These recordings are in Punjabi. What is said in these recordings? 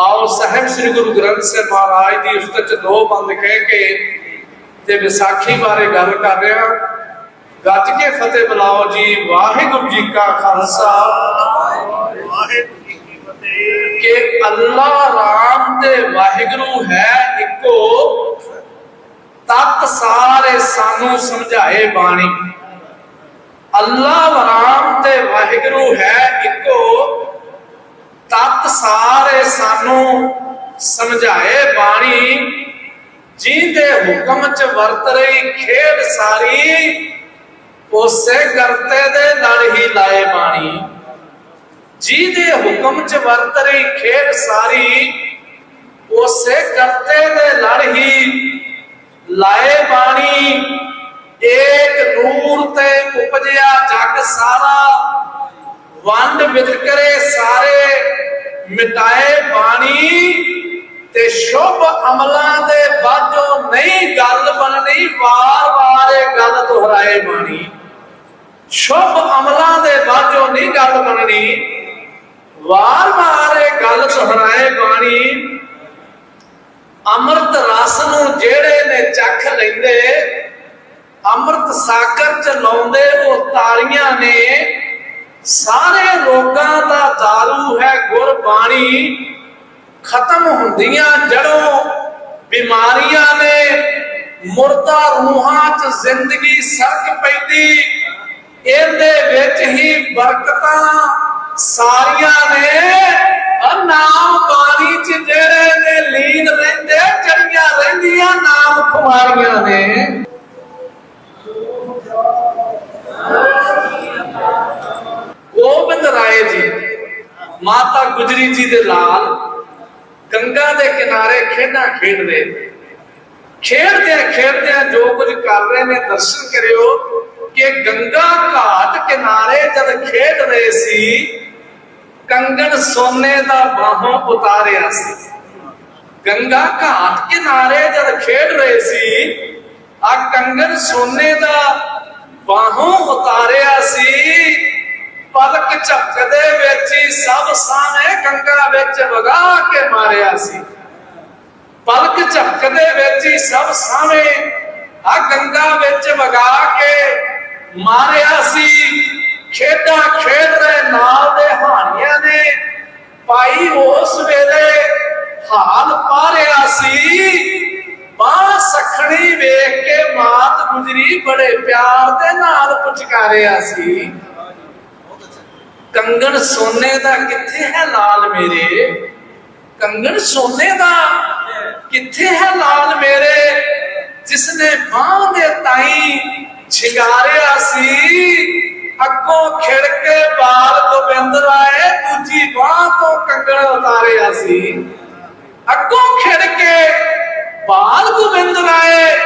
ਆਓ ਸਾਹਿਬ ਸ੍ਰੀ ਗੁਰੂ ਗ੍ਰੰਥ ਸਾਹਿਬ ਮਹਾਰਾਜ ਦੀ ਉਸਤਤ ਚ ਦੋ ਬੰਦ ਕਹਿ ਕੇ ਤੇ ਵਿਸਾਖੀ ਬਾਰੇ ਗੱਲ ਕਰ ਰਿਹਾ ਗੱਜ ਕੇ ਫਤਿਹ ਬੁਲਾਓ ਜੀ। ਵਾਹਿਗੁਰੂ ਜੀ ਕਾ ਖਾਲਸਾ। ਵਾਹਿਗੁਰੂ ਜੀ ਕੀ ਫਤਿਹ ਕਿ ਅੱਲਾ ਰਾਮ ਤੇ ਵਾਹਿਗੁਰੂ ਹੈ ਇੱਕੋ, ਤਤ ਸਾਰੇ ਸਾਨੂੰ ਸਮਝਾਏ ਬਾਣੀ। ਅੱਲਾ ਰਾਮ ਤੇ ਵਾਹਿਗੁਰੂ ਹੈ ਇੱਕੋ ਤਤ ਸਾਰੇ ਸਾਨੂੰ ਸਮਝਾਏ ਬਾਣੀ, ਜਿਹਦੇ ਹੁਕਮ ਚ ਵਰਤ ਰਹੀ ਖੇਡ ਸਾਰੀ, ਉਸੇ ਕਰਤੇ ਦੇ ਨਾਲ ਹੀ ਲਾਏ ਬਾਣੀ। ਜਿਹਦੇ ਹੁਕਮ ਚ ਵਰਤ ਰਹੀ ਖੇਡ ਸਾਰੀ, ਉਸੇ ਕਰਤੇ ਮਿਟਾਏ ਬਾਣੀ ਤੇ ਸ਼ੁਭ ਅਮਲਾਂ ਦੇ ਬਾਝੋਂ ਨਹੀਂ ਗੱਲ ਬਣਨੀ ਵਾਰ-ਵਾਰ ਇਹ ਗੱਲ ਦੁਹਰਾਏ ਬਾਣੀ। ਸ਼ੁਭ ਅਮਲਾਂ ਦੇ ਬਾਝੋਂ ਨਹੀਂ ਗੱਲ ਬਣਨੀ ਵਾਰ-ਵਾਰ ਇਹ ਗੱਲ ਦੁਹਰਾਏ ਬਾਣੀ। ਅੰਮ੍ਰਿਤ ਰਸ ਨੂੰ ਜਿਹੜੇ ਨੇ ਚੱਖ ਲੈਂਦੇ, ਅੰਮ੍ਰਿਤ ਸਾਗਰ ਚ ਲਾਉਂਦੇ, ਉਹ ਤਾਰੀਆਂ ਨੇ ਸਾਰੇ ਰੋਗਾਂ ਦਾ ਦਾਰੂ ਹੈ ਗੁਰਬਾਣੀ ਖਤਮ ਹੁੰਦੀਆਂ ਜੜੋਂ ਬਿਮਾਰੀਆਂ ਨੇ, ਮੁਰਦਾ ਰੂਹਾਂ ਚ ਜ਼ਿੰਦਗੀ ਸਰਕ ਪੈਂਦੀ। ਇਹਦੇ ਵਿੱਚ ਹੀ ਬਰਕਤਾਂ ਸਾਰੀਆਂ ਨੇ। ਆ ਨਾਮ ਬਾਣੀ ਚ ਜਿਹੜੇ ਨੇ ਲੀਨ ਰਹਿੰਦੇ, ਚੜੀਆਂ ਰਹਿੰਦੀਆਂ, ਨਾਮ ਖੁਮਾਰੀਆਂ ਨੇ। ਗੋਬਿੰਦ ਰਾਏ ਜੀ, ਮਾਤਾ ਗੁਜਰੀ ਜੀ ਦੇ ਲਾਲ ਗੰਗਾ ਦੇ ਕਿਨਾਰੇ ਖੇਡਾਂ ਖੇਡ ਰਹੇ ਨੇ। ਖੇਡਦਿਆਂ ਖੇਡਦਿਆਂ ਜੋ ਕੁਝ ਕਰ ਰਹੇ ਨੇ, ਦਰਸ਼ਨ ਕਰਿਓ ਕਿ ਗੰਗਾ ਘਾਟ ਕਿਨਾਰੇ ਜਦ ਖੇਡ ਰਹੇ ਸੀ, ਕੰਗਣ ਸੋਨੇ ਦਾ ਬਾਹੋਂ ਉਤਾਰਿਆ ਸੀ ਗੰਗਾ ਘਾਟ ਕਿਨਾਰੇ ਜਦ ਖੇਡ ਰਹੇ ਸੀ, ਆ ਕੰਗਣ ਸੋਨੇ ਦਾ ਬਾਹੋਂ ਉਤਾਰਿਆ ਸੀ ਪਲਕ ਝਪਕਦੇ ਵਿੱਚ ਹੀ ਸਭ ਸਾਹਮਣੇ ਗੰਗਾ ਵਿੱਚ ਵਗਾ ਕੇ ਮਾਰਿਆ ਸੀ। ਪਲਕ ਝਪਕਦੇ ਵਿੱਚ ਹੀ ਸਭ ਸਾਹਮਣੇ ਆ ਗੰਗਾ ਵਿੱਚ ਵਗਾ ਕੇ ਮਾਰਿਆ ਸੀ। ਖੇਡਾਂ ਖੇਡ ਰਹੇ ਨਾਲ ਦੇ ਹਾਣੀਆਂ ਨੇ ਪਾਈ ਉਸ ਵੇਲੇ ਹਾਲ ਪਾ ਪਾਰਿਆ ਸੀ। ਬਾਹ ਸਖਣੀ ਵੇਖ ਕੇ ਮਾਤ ਗੁਜਰੀ ਬੜੇ ਪਿਆਰ ਦੇ ਨਾਲ ਪੁਚਕਾਰਿਆ ਸੀ। ਕੰਗਣ ਸੋਨੇ ਦਾ ਕਿੱਥੇ ਹੈ ਲਾਲ ਮੇਰੇ? ਕੰਗਣ ਸੋਨੇ ਦਾ ਕਿੱਥੇ ਹੈ ਲਾਲ ਮੇਰੇ? ਜਿਸਨੇ ਬਾਹ ਦੇ ਤਾਈ ਛਿਗਾਰਿਆ ਸੀ, ਅੱਗੋਂ ਖਿੜ ਕੇ ਬਾਲ ਗੋਬਿੰਦ ਰਾਏ ਦੂਜੀ ਬਾਹ ਤੋਂ ਕੰਗਣ ਉਤਾਰਿਆ ਸੀ। ਅੱਗੋਂ ਖਿੜ ਕੇ ਬਾਲ ਗੋਬਿੰਦ ਰਾਏ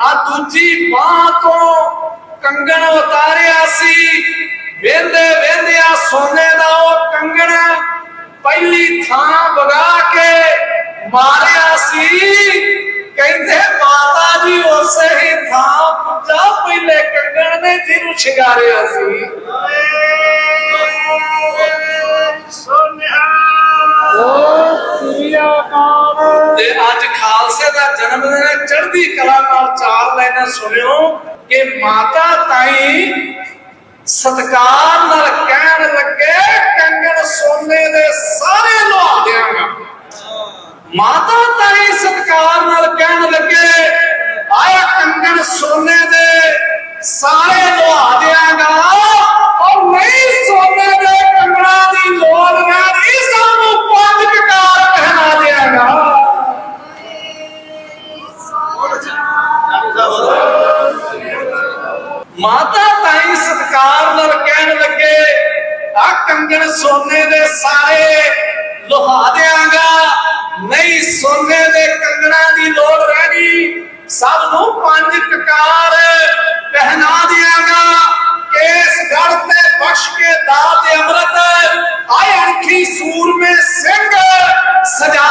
ਆ ਦੂਜੀ ਬਾਹ ਤੋਂ ਕੰਗਣ ਉਤਾਰਿਆ ਸੀ। ਵੇਂਦੇ ਵੇਂਦਿਆ ਸੋਨੇ ਦਾ ਉਹ ਕੰਗਣ ਪਹਿਲੀ ਥਾਂ ਵਗਾ ਕੇ ਮਾਰਿਆ ਸੀ। ਕਹਿੰਦੇ ਮਾਤਾ ਜੀ ਉਸੇ ਹੀ ਥਾਂ ਪੁੱਜਾ ਪਹਿਲੇ ਕੰਗਣ ਨੇ ਜਿਹਨੂੰ ਸ਼ਿੰਗਾਰਿਆ ਸੀ। ਸੋਨਿਆ। ਤੇ ਅੱਜ ਖਾਲਸੇ ਦਾ ਜਨਮ ਦਿਨ ਹੈ ਚੜ੍ਹਦੀ ਕਲਾ ਨਾਲ ਚਾਰ ਲਾਈਨਾਂ ਸੁਣਿਓ ਕਿ ਮਾਤਾ ਤਾਈ ਸਤਕਾਰ ਨਾਲ ਕਹਿਣ ਲੱਗੇ ਕੰਗਣ ਸੋਨੇ ਦੇ ਸਾਰੇ ਲੁਹਾ ਦਿਆਂਗਾ ਮਾਤਾ ਤਾਈ ਸਤਕਾਰ ਨਾਲ ਕਹਿਣ ਲੱਗੇ ਆਇਆ ਕੰਗਣ ਸੋਨੇ ਦੇ ਸਾਰੇ ਲੁਹਾ ਦਿਆਂਗਾ ਔਰ ਨਹੀਂ ਸੋਨੇ ਦੇ ਕੰਗਣਾ ਦੀ ਲੋੜ ਨਹੀਂ ਸਾਨੂੰ ਪੰਜ ਕਕਾਰ ਪਹਿਨਾ ਦਿਆਂਗਾ ਮਾਤਾ ਤਾਈ ਸਤਕਾਰ ਨਾਲ ਕਹਿਣ ਲੱਗੇ ਆ ਕੰਗਣ ਸੋਨੇ ਦੇ ਸਾਰੇ ਲੋਹਾ ਦਿਆਂਗਾ ਨਹੀਂ, ਸੋਨੇ ਦੇ ਕੰਗਣਾ ਦੀ ਲੋੜ ਰਹਿਣੀ ਸਭ ਨੂੰ ਪੰਜ ਕਕਾਰ ਪਹਿਨਾ ਦਿਆਂਗਾ। ਕੇਸ ਗੜ ਤੇ ਬਖਸ਼ ਕੇ ਦਾਤ ਅੰਮ੍ਰਿਤ। ਆਏ ਅਣਖੀ ਸੂਰਮੇ ਸਿੰਘ ਸਜਾ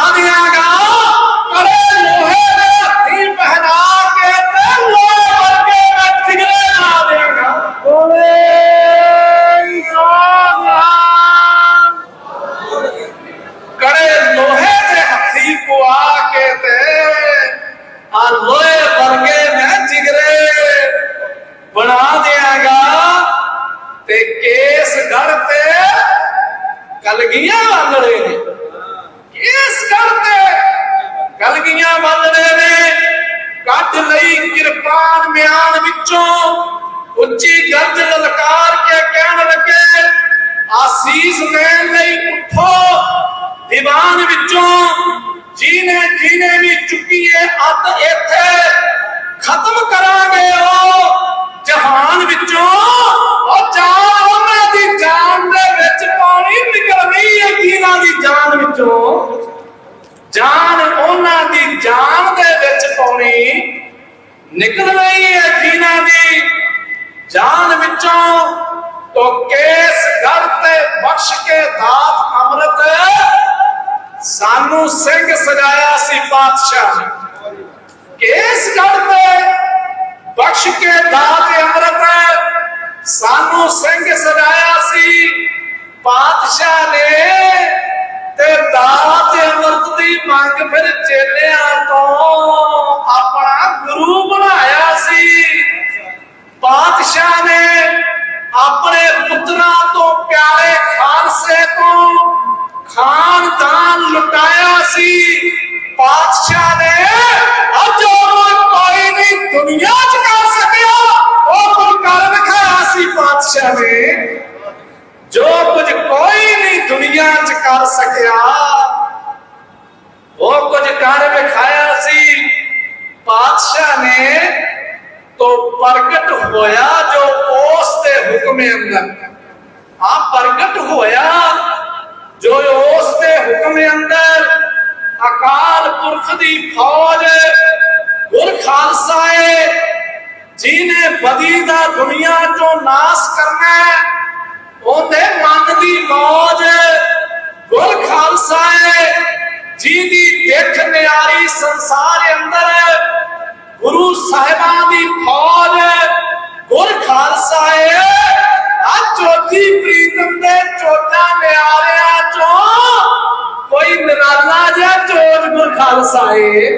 ਕਲਗੀਆਂ ਵੱਲ ਰਹੇ ਨੇ। ਇਸ ਕਰਕੇ ਕਲਗੀਆਂ ਵੱਲ ਰਹੇ ਨੇ। ਕੱਢ ਲਈ ਕਿਰਪਾਨ ਮਿਆਨ ਵਿੱਚੋਂ ਉੱਚੀ ਗਰਜ ਲਲਕਾਰ ਕੇ ਕਹਿਣ ਲੱਗੇ, ਆਸੀਸ ਲੈਣ ਲਈ ਉੱਠੋ। ਦੀਵਾਨ ਵਿੱਚੋਂ ਜੀਨੇ ਜੀਨੇ ਵੀ ਚੁੱਕੀਏ ਅਤ ਇੱਥੇ, ਖਤਮ ਕਰਾਂਗੇ ਉਹ। ਜਹਾਨ ਵਿੱਚੋਂ ਉਹ ਜਾ ਜਾਨ ਵਿੱਚੋਂ, ਜਾਨ ਉਹਨਾਂ ਦੀ ਜਾਨ ਦੇ ਵਿੱਚ ਪਾਉਣੀ ਨਿਕਲ ਰਹੀ ਹੈ ਜੀਨਾ ਦੀ। ਜਾਨ ਵਿੱਚੋਂ ਤੋ ਕੇਸ ਗੜ ਤੇ ਬਖਸ਼ ਕੇ ਦਾਤ ਅੰਮ੍ਰਿਤ। ਸਾਨੂੰ ਸਿੰਘ ਸਜਾਇਆ ਸੀ ਪਾਤਸ਼ਾਹ ਨੇ। ਕੇਸ ਗੜ ਤੇ ਬਖਸ਼ ਕੇ ਦਾਤ ਅੰਮ੍ਰਿਤ। ਸਾਨੂੰ ਸਿੰਘ ਸਜਾਇਆ ਸੀ ਪਾਤਸ਼ਾਹ ਨੇ। ਤੇ ਦਾਤ ਅੰਮ੍ਰਿਤ ਦੀ ਮੰਗ ਫਿਰ ਚੇਲਿਆਂ ਤੋਂ ਆਪਣਾ ਗੁਰੂ ਬਣਾਇਆ ਸੀ। ਪਾਤਸ਼ਾਹ ਨੇ ਆਪਣੇ ਪੁੱਤਰਾਂ ਤੋਂ ਪਿਆਰੇ ਖਾਲਸੇ ਤੋਂ ਖਾਨਦਾਨ ਲੁਟਾਇਆ ਸੀ। ਪਾਤਸ਼ਾਹ ਨੇ ਅੱਜ ਉਹ ਕੋਈ ਨਹੀਂ ਦੁਨੀਆ 'ਚ ਕਰ ਸਕਿਆ। ਉਹ ਕੁਝ ਕਰ ਵਿਖਾਇਆ ਸੀ ਪਾਤਸ਼ਾਹ ਨੇ ਜੋ ਕੁਝ ਕੋਈ ਨਹੀਂ ਦੁਨੀਆ 'ਚ ਕਰ ਸਕਿਆ। ਉਹ ਕੁਝ ਕਰ ਵਿਖਾਇਆ ਸੀ। ਪਾਤਸ਼ਾਹ ਨੇ ਤੋ ਪ੍ਰਗਟ ਹੋਇਆ ਜੋ ਉਸ ਦੇ ਹੁਕਮ ਅੰਦਰ। ਆ ਪ੍ਰਗਟ ਹੋਇਆ ਜੋ ਉਸ ਦੇ ਹੁਕਮ ਅੰਦਰ ਅਕਾਲ ਪੁਰਖ ਦੀ ਫੌਜ ਗੁਰ ਖਾਲਸਾ ਏ ਜਿਹਨੇ ਬਦੀ ਦਾ ਦੁਨੀਆ ਚੋਂ ਨਾਸ ਕਰਨਾ ਹੈ, ਉਹਦੇ ਮਨ ਦੀ ਮੌਜ ਗੁਰ ਖਾਲਸਾ ਏ ਜਿਹਦੀ ਦੇਖ ਨਿਆਰੀ ਸੰਸਾਰ ਅੰਦਰ ਗੁਰੂ ਸਾਹਿਬਾਂ ਦੀ ਫੌਜ ਗੁਰ ਖਾਲਸਾ ਏ ਆ ਚੋਜੀ ਪ੍ਰੀਤਮ ਦੇ ਚੋਟਾ ਨਿਆਰਿਆਂ ਚੋਂ ਕੋਈ ਨਰਾਲਾ ਜਿਹਾ ਚੋਜ ਗੁਰ ਖਾਲਸਾ ਏ।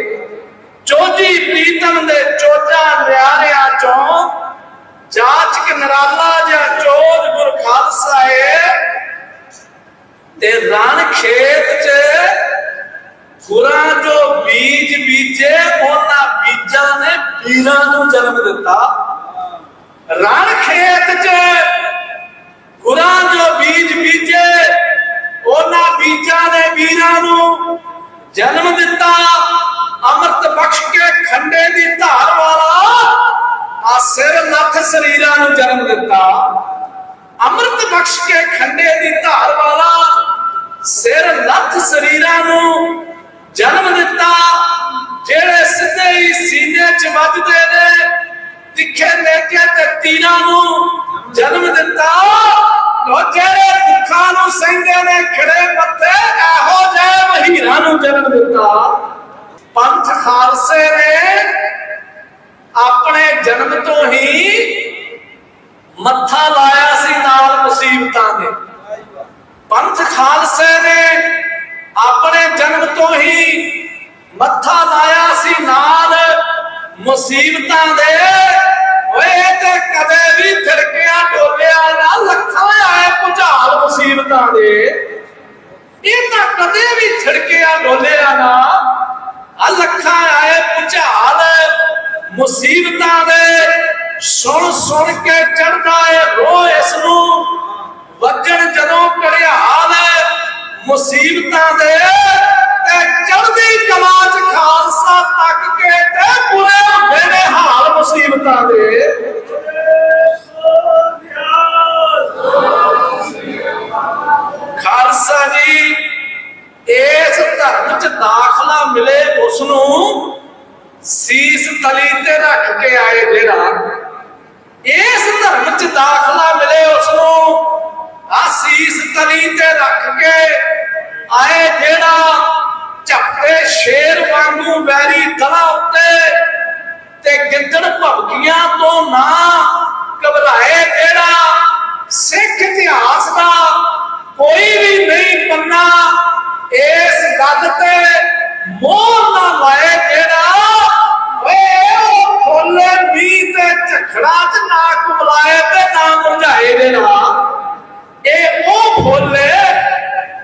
ਚੋਜੀ ਪ੍ਰੀਤਮ ਦੇ ਚੋਟਾ ਨਿਆਰਿਆਂ ਚੋਂ ਜਾਚਕ ਨਿਰਾਲਾ ਜਿਹਾ ਚੋਜ ਗੁਰ ਖਾਲਸਾ ਏ। ਤੇ ਰਣ ਖੇਤ 'ਚ ਗੁਰਾਂ ਜੋ ਬੀਜ ਬੀਜੇ, ਉਹਨਾਂ ਬੀਜਾਂ ਨੇ ਵੀਰਾਂ ਨੂੰ ਜਨਮ ਦਿੱਤਾ। ਰਣ ਖੇਤ 'ਚ ਗੁਰਾਂ ਜੋ ਬੀਜ ਬੀਜੇ, ਉਹਨਾਂ ਬੀਜਾਂ ਨੇ ਵੀਰਾਂ ਨੂੰ ਜਨਮ ਦਿੱਤਾ। ਅੰਮ੍ਰਿਤ ਬਖਸ਼ ਕੇ ਖੰਡੇ ਦੀ ਧਾਰ ਵਾਲਾ ਆ ਸਿਰ ਲੱਥ ਸਰੀਰਾਂ ਨੂੰ ਜਨਮ ਦਿੱਤਾ। ਅੰਮ੍ਰਿਤ ਬਖਸ਼ ਕੇ ਖੰਡੇ ਦੀ ਧਾਰ ਵਾਲਾ ਸਿਰ ਲੱਥ ਸਰੀਰਾਂ ਨੂੰ ਜਨਮ ਦਿੱਤਾ, ਜਿਹੜੇ ਸਿੱਧੇ ਹੀ ਸੀਨੇ 'ਚ ਵੱਜਦੇ ਨੇ, ਤਿੱਖੇ ਨੇਕੇ ਤੇ ਤੀਰਾਂ ਨੂੰ ਜਨਮ ਦਿੱਤਾ। ਉਹ ਜਿਹੜੇ ਦੁੱਖਾਂ ਨੂੰ ਸਹਿੰਦੇ ਨੇ, ਖਿੜੇ ਪੱਤੇ, ਇਹੋ ਜਿਹੇ ਮਹੀਰਾਂ ਨੂੰ ਜਨਮ ਦਿੱਤਾ। ਪੰਥ ਖਾਲਸੇ ਨੇ ਆਪਣੇ ਜਨਮ ਤੋਂ ਹੀ ਮੱਥਾ ਲਾਇਆ ਸੀ ਨਾਲ ਮੁਸੀਬਤਾਂ ਦੇ ਪੰਥ ਖਾਲਸੇ ਨੇ ਆਪਣੇ ਜਨਮ ਤੋਂ ਹੀ ਮੱਥਾ ਲਾਇਆ ਸੀ ਨਾਲ ਮੁਸੀਬਤਾਂ ਦੇ। ਓਏ ਤੇ ਕਦੇ ਵੀ ਥੜਕਿਆ ਡੋਲਿਆ ਨਾ, ਲੱਖਾਂ ਆਏ ਭੁਚਾਲ ਮੁਸੀਬਤਾਂ ਦੇ। ਇਹ ਤਾਂ ਕਦੇ ਵੀ ਛੜਕਿਆ ਡੋਲਿਆ ਨਾ, ਆ ਲੱਖਾਂ ਆਏ ਭੁਚਾਲ ਮੁਸੀਬਤਾਂ ਦੇ। ਸੁਣ ਸੁਣ ਕੇ ਚੜਦਾ ਏ ਰੋ ਇਸ ਨੂੰ। ਵੱਜਣ ਜਦੋਂ ਘੜਿਆਲ ਮੁਸੀਬਤਾਂ ਦੇ। ਤੇ ਚੜਦੀ ਕਲਾ ਚ ਖਾਲਸਾ ਤੱਕ ਕੇ ਤੇ ਬੁਰੇ ਹੁੰਦੇ ਨੇ ਹਾਲ ਮੁਸੀਬਤਾਂ ਦੇ। ਖਾਲਸਾ ਜੀ, ਇਸ ਧਰਮ ਚ ਦਾਖਲਾ ਮਿਲੇ ਉਸ ਨੂੰ ਸੀਸ ਤਲੀ ਤੇ ਰੱਖ ਕੇ ਆਏ ਜਿਹੜਾ ਇਸ ਧਰਮ ਚ ਦਾਖਲਾ ਮਿਲੇ ਉਸ ਨੂੰ ਆ ਸੀਸ ਤਲੀ ਤੇ ਰੱਖ ਕੇ ਆਏ ਜਿਹੜਾ ਝੱਪੇ ਸ਼ੇਰ ਵਾਂਗੂ ਵੈਰੀ ਦਲਾ ਉੱਤੇ ਤੇ ਗਿੱਦੜ ਭਵਕੀਆਂ ਤੋਂ ਨਾ ਘਬਰਾਏ ਜਿਹੜਾ ਸਿੱਖ ਇਤਿਹਾਸ ਦਾ ਕੋਈ ਵੀ ਨਹੀਂ ਪੰਨਾ ਇਸ ਗੱਲ ਤੇ ਮੋਹ ਨਾ ਲਾਏ ਜਿਹੜਾ ਓਏ ਉਹ ਫੁੱਲੇ ਵੀ ਤੇ ਝਖੜਾ ਚ ਨਾ ਕੁਮਲਾਏ ਤੇ ਨਾ ਮੁਰਝਾਏ ਜਿਹੜਾ ਇਹ ਉਹ ਫੁੱਲੇ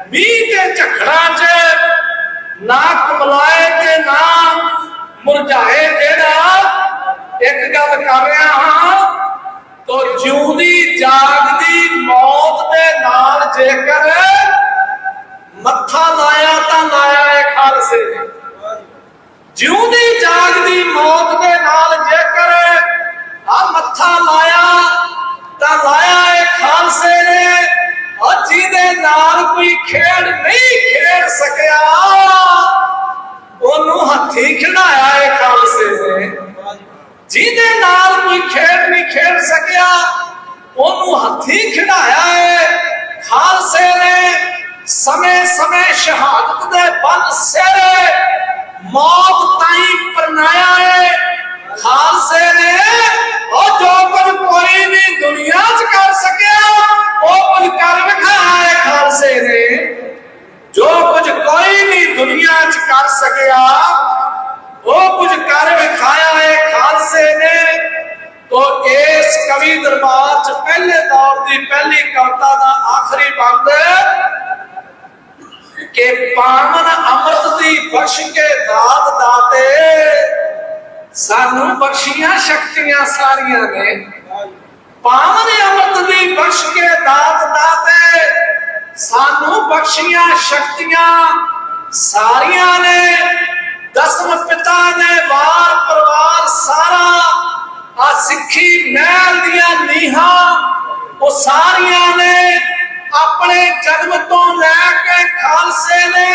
ਵੀ ਤੇ ਝਖੜਾ ਚ ਨਾ ਤੇ ਨਾ ਮੁਰਝਾਏ ਜਿਹੜਾ ਇੱਕ ਗੱਲ ਕਰ ਰਿਹਾ ਹਾਂ, ਤੋ ਜਿਉਂਦੀ ਜਾਗਦੀ ਮੌਤ ਦੇ ਨਾਲ ਜੇਕਰ ਮੱਥਾ ਲਾਇਆ ਤਾਂ ਲਾਇਆ ਹੈ ਖਾਲਸੇ ਨੇ। ਜਿਉਂਦੀ ਜਾਗਦੀ ਮੌਤ ਦੇ ਨਾਲ ਜੇਕਰ ਆ ਮੱਥਾ ਲਾਇਆ ਤਾਂ ਲਾਇਆ ਹੈ ਖਾਲਸੇ ਨੇ। ਉਹ ਜਿਹਦੇ ਨਾਲ ਕੋਈ ਖੇਡ ਨਹੀਂ ਖੇਡ ਸਕਿਆ। ਉਹਨੂੰ ਹੱਥੀ ਖਿਡਾਇਆ ਹੈ ਖਾਲਸੇ ਨੇ। ਜਿਹਦੇ ਨਾਲ ਕੋਈ ਖੇਡ ਨਹੀਂ ਖੇਡ ਸਕਿਆ, ਉਹਨੂੰ ਹੱਥੀ ਖਿਡਾਇਆ ਹੈ ਖਾਲਸੇ ਨੇ ਸਮੇਂ ਸਮੇਂ ਸ਼ਹਾਦਤ ਦੇ ਬੰਨ ਸਿਰ ਮੌਤ ਤਾਈਂ ਪਰਨਾਇਆ ਕਿ ਪਾਵਨ ਅੰਮ੍ਰਿਤ ਦੀ ਬਖਸ਼ ਕੇ ਦਾਤ ਦਾਤੇ। ਸਾਨੂੰ ਬਖਸ਼ੀਆਂ ਸ਼ਕਤੀਆਂ ਸਾਰੀਆਂ ਨੇ। ਪਾਵਨ ਅੰਮ੍ਰਿਤ ਦੀ ਬਖਸ਼ ਕੇ ਦਾਤ ਦਾਤੇ। ਸਾਨੂੰ ਬਖਸ਼ੀਆਂ ਸ਼ਕਤੀਆਂ ਸਾਰੀਆਂ ਨੇ। ਦਸਮ ਪਿਤਾ ਨੇ ਵਾਰ ਪਰਿਵਾਰ ਸਾਰਾ। ਆ ਸਿੱਖੀ ਮਹਿਲ ਦੀਆਂ ਨੀਹਾਂ ਉਹ ਸਾਰੀਆਂ ਨੇ। ਆਪਣੇ ਜਨਮ ਤੋਂ ਲੈ ਕੇ ਖਾਲਸੇ ਨੇ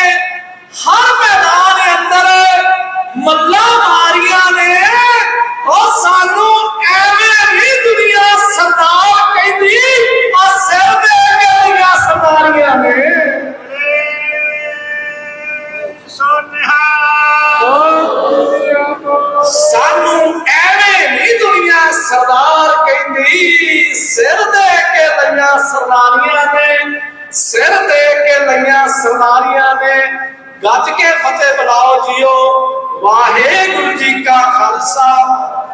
ਹਰ ਮੈਦਾਨ ਦੇ ਅੰਦਰ ਮੱਲਾ ਮਾਰੀਆਂ ਨੇ। ਉਹ ਸਾਨੂੰ ਐਵੇਂ ਨਹੀਂ ਦੁਨੀਆ ਸਰਦਾਰ ਕਹਿੰਦੀ, ਆ ਸਿਰ ਦੇ ਕੇ ਦੀਆਂ ਸਰਦਾਰੀਆਂ ਨੇ। ਸੋਨਿਹਾ ਸਾਨੂੰ ਐਵੇਂ ਨਹੀਂ ਦੁਨੀਆ ਸਰਦਾਰ ਕਹਿੰਦੀ, ਸਿਰ ਦੇ ਲਈਆਂ ਸਰਦਾਰੀਆਂ ਨੇ ਸਿਰ ਦੇ ਕੇ ਲਈਆਂ ਸਰਦਾਰੀਆਂ ਨੇ ਗੱਜ ਕੇ ਫਤਿਹ ਬੁਲਾਓ ਜੀਓ। ਵਾਹਿਗੁਰੂ ਜੀ ਕਾ ਖਾਲਸਾ,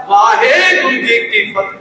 ਵਾਹਿਗੁਰੂ ਜੀ ਕੀ ਫਤਿਹ।